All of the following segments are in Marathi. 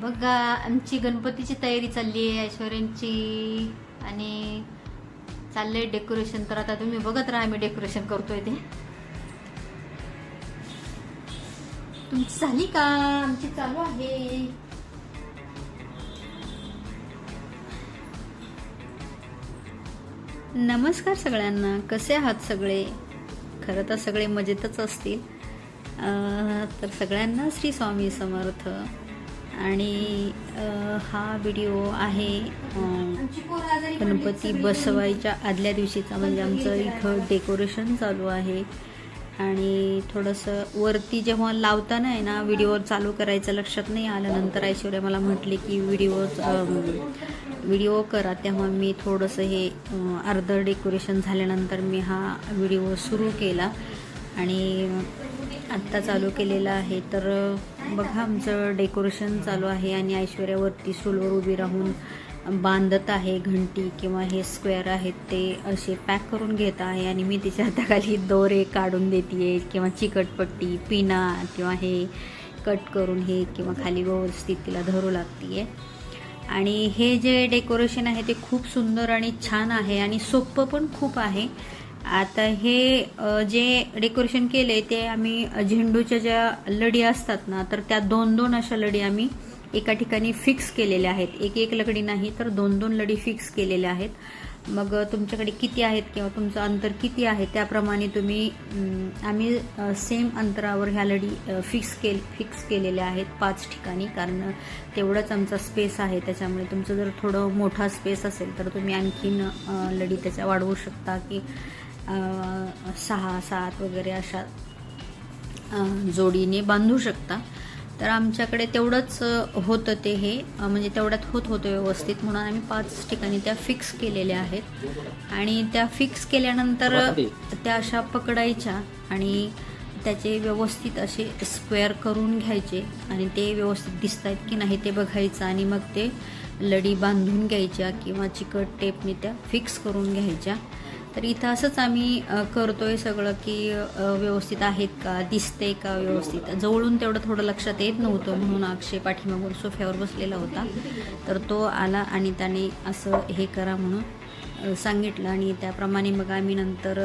बघा आमची गणपतीची तयारी चालली आहे ऐश्वर्यांची. आणि चाललंय डेकोरेशन तर आता तुम्ही बघत राहा मी डेकोरेशन करतोय ते. तुमची झाली का? आमची चालू आहे. नमस्कार सगळ्यांना. कसे आहात सगळे? खरं तर सगळे मजेतच असतील. तर सगळ्यांना श्री स्वामी समर्थ. आणि हा व्हिडिओ आहे गणपती बसवायच्या आदल्या दिवशीचा. म्हणजे आमचं इथं डेकोरेशन चालू आहे. आणि थोडंसं वरती जेव्हा लावताना आहे ना व्हिडिओ चालू करायचं लक्षात नाही आलं. नंतर ऐश्वर्या मला म्हटले की व्हिडिओ व्हिडिओ करा. तेव्हा मी थोडंसं हे अर्धं डेकोरेशन झाल्यानंतर मी हा व्हिडिओ सुरू केला. आणि आत्ता चालू केलेला आहे. तर बघा आमचं डेकोरेशन चालू आहे आणि ऐश्वर्यावरती स्टूलवर उभी राहून बांधत आहे घंटी किंवा हे स्क्वेअर आहेत ते असे पॅक करून घेत आहे आणि मी तिच्या हाताखाली दोरे काढून देते किंवा चिकटपट्टी पिना किंवा हे कट करून हे किंवा खाली व्यवस्थित तिला धरू लागते आहे आणि हे जे डेकोरेशन आहे ते खूप सुंदर आणि छान आहे आणि सोपं पण खूप आहे. आता हे जे डेकोरेशन केले ते आम्ही झेंडूच्या ज्या लडी असतात ना तर त्या दोन दोन अशा लडी आम्ही एका ठिकाणी फिक्स केलेल्या आहेत. एक एक लकडी नाही तर दोन दोन लडी फिक्स केलेल्या आहेत. मग तुमच्याकडे किती आहेत किंवा तुमचं अंतर किती आहे त्याप्रमाणे तुम्ही आम्ही सेम अंतरावर ह्या लडी फिक्स केल फिक्स केलेल्या आहेत पाच ठिकाणी. कारण तेवढंच आमचा स्पेस आहे. त्याच्यामुळे तुमचं जर थोडं मोठा स्पेस असेल तर तुम्ही आणखीन लडी त्याच्या वाढवू शकता की सहा सात वगैरे अशा जोडीने बांधू शकता. तर आमच्याकडे तेवढंच होतं ते हे. म्हणजे तेवढ्यात होत होतं व्यवस्थित म्हणून आम्ही पाच ठिकाणी त्या फिक्स केलेल्या आहेत. आणि त्या फिक्स केल्यानंतर त्या अशा पकडायच्या आणि त्याचे व्यवस्थित असे स्क्वेअर करून घ्यायचे. आणि ते व्यवस्थित दिसत आहेत की नाही ते बघायचं. आणि मग ते लडी बांधून घ्यायच्या किंवा चिकट टेपने त्या फिक्स करून घ्यायच्या. तर इथं असंच आम्ही करतो करतोय सगळं की व्यवस्थित आहेत का दिसते का व्यवस्थित? जवळून तेवढं थोडं लक्षात येत नव्हतं म्हणून अक्षय पाठीमागून सोफ्यावर बसलेला होता. तर तो आला आणि त्याने असं हे करा म्हणून सांगितलं आणि त्याप्रमाणे मग आम्ही नंतर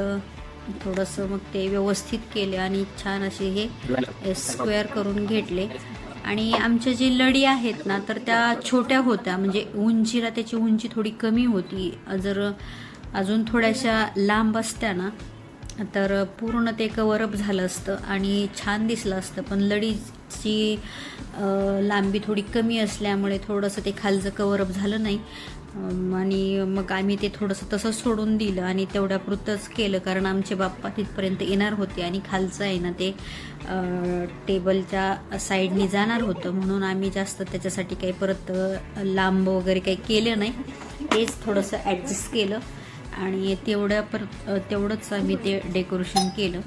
थोडंसं मग ते व्यवस्थित केले आणि छान असे हे स्क्वेअर करून घेतले. आणि आमच्या जे लडी आहेत ना तर त्या छोट्या होत्या. म्हणजे उंचीला त्याची उंची थोडी कमी होती. जर अजून थोड्याशा लांब असत्या ना तर पूर्ण ते कवरअप झालं असतं आणि छान दिसलं असतं. पण लढीची लांबी थोडी कमी असल्यामुळे थोडंसं ते खालचं कवरअप झालं नाही. आणि मग आम्ही ते थोडंसं तसंच सोडून दिलं आणि तेवढ्यापुरतंच केलं कारण आमचे बाप्पा तिथपर्यंत येणार होते आणि खालचं आहे ना ते टेबलच्या साईडनी जाणार होतं. म्हणून आम्ही जास्त त्याच्यासाठी काही परत लांब वगैरे काही केलं नाही. तेच थोडंसं ॲडजस्ट केलं. आणि तेवढ्या पर तेवढंच आम्ही ते डेकोरेशन केलं.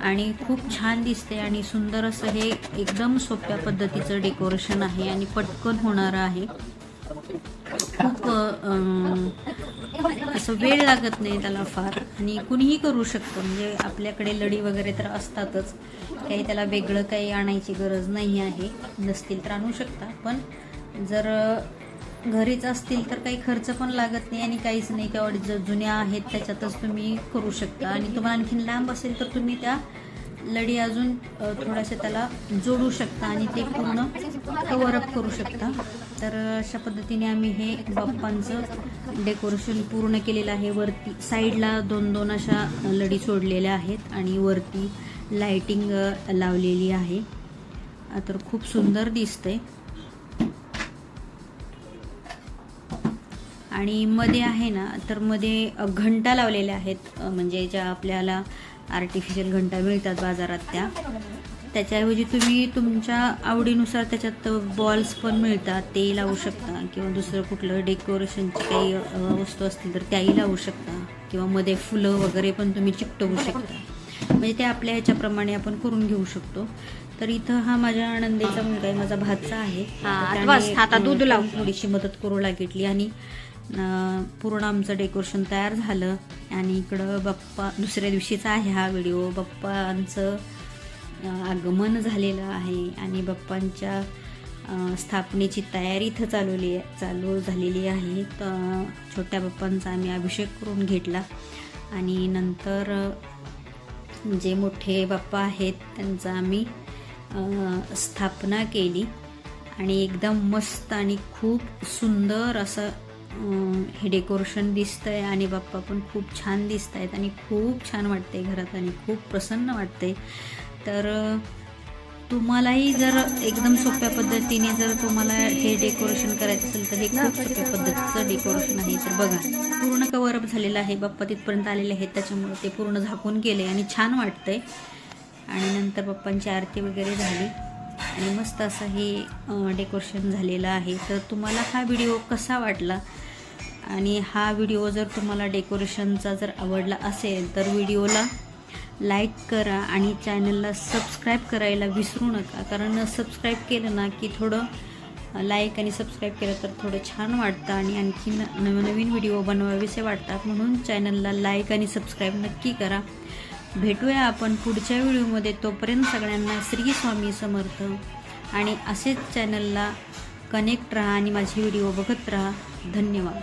आणि खूप छान दिसते आणि सुंदर असं हे एकदम सोप्या पद्धतीचं डेकोरेशन आहे आणि पटकन होणारं आहे. खूप असं वेळ लागत नाही त्याला फार. आणि कुणीही करू शकतं. म्हणजे आपल्याकडे लडी वगैरे तर असतातच. काही त्याला वेगळं काही आणायची गरज नाही आहे. नसतील तर आणू शकता. पण जर घरीच असतील तर काही खर्च पण लागत नाही आणि काहीच नाही. त्या जर जुन्या आहेत त्याच्यातच तुम्ही करू शकता. आणि तुम्हाला आणखीन लांब असेल तर तुम्ही त्या लडी अजून थोड्याशा त्याला जोडू शकता आणि ते पूर्ण कवरअप करू शकता. तर अशा पद्धतीने आम्ही हे बाप्पांचं डेकोरेशन पूर्ण केलेलं आहे. वरती साईडला दोन दोन अशा लडी सोडलेल्या आहेत आणि वरती लाइटिंग लावलेली आहे. तर खूप सुंदर दिसतंय. आणि मध्ये आहे ना तर मध्ये घंटा लावलेल्या आहेत म्हणजे ज्या आपल्याला आर्टिफिशियल घंटा मिळतात बाजारात त्या. त्याच्याऐवजी तुम्ही तुमच्या आवडीनुसार त्याच्यात बॉल्स पण मिळतात ते लावू शकता. किंवा दुसरं कुठलं डेकोरेशनची काही वस्तू असतील तर त्याही लावू शकता. किंवा मध्ये फुलं वगैरे पण तुम्ही चिकटवू शकता. म्हणजे ते आपल्या ह्याच्याप्रमाणे आपण करून घेऊ शकतो. तर इथं हा माझ्या आनंदीचा मुलगा आहे माझा भाचा आहे. हा, दूध अ, लाव. थोडीशी मदत करू लागितली आणि पूर्ण आमचं डेकोरेशन तयार झालं. आणि इकडं बाप्पा दुसऱ्या दिवशीचा आहे हा व्हिडिओ. बाप्पांचं आगमन झालेलं आहे. आणि बाप्पांच्या स्थापनेची तयारी इथं चालवली आहे चालू झालेली आहे. तर छोट्या बाप्पांचा आम्ही अभिषेक करून घेतला. आणि नंतर जे मोठे बाप्पा आहेत त्यांचा आम्ही स्थापना केली. आणि एकदम मस्त आणि खूप सुंदर असं हे डेकोरेशन दिसतं आहे आणि बाप्पा पण खूप छान दिसत आहेत आणि खूप छान वाटते घरात आणि खूप प्रसन्न वाटते तर तुम्हालाही जर एकदम सोप्या पद्धतीने जर तुम्हाला हे डेकोरेशन करायचं असेल तर हे खूप सोप्या पद्धतीचं डेकोरेशन आहे. तर बघा पूर्ण कवरअप झालेलं आहे. बाप्पा तिथपर्यंत आलेले आहेत त्याच्यामुळे ते पूर्ण झाकून गेले आणि छान वाटतंय. आणि नंतर बाप्पांची आरती वगैरे झाली. आणि मस्त असं हे डेकोरेशन झालेलं आहे. तर तुम्हाला हा व्हिडिओ कसा वाटला? आणि हा व्हिडिओ जर तुम्हाला डेकोरेशनचा जर आवडला असेल तर व्हिडिओला लाईक करा आणि चॅनलला सबस्क्राईब करायला विसरू नका. कारण सबस्क्राईब केलं ना की थोडं लाईक आणि सबस्क्राईब केलं तर थोडं छान वाटतं आणि आणखी न नवनवीन व्हिडिओ बनवावेसे वाटतात. म्हणून चॅनलला लाईक आणि सबस्क्राईब नक्की करा. भेटूया आपण पुढच्या व्हिडिओमध्ये तोपर्यंत सगळ्यांना श्री स्वामी समर्थ. आणि असेच चॅनलला कनेक्ट राहा आणि माझे व्हिडिओ बघत राहा. धन्यवाद.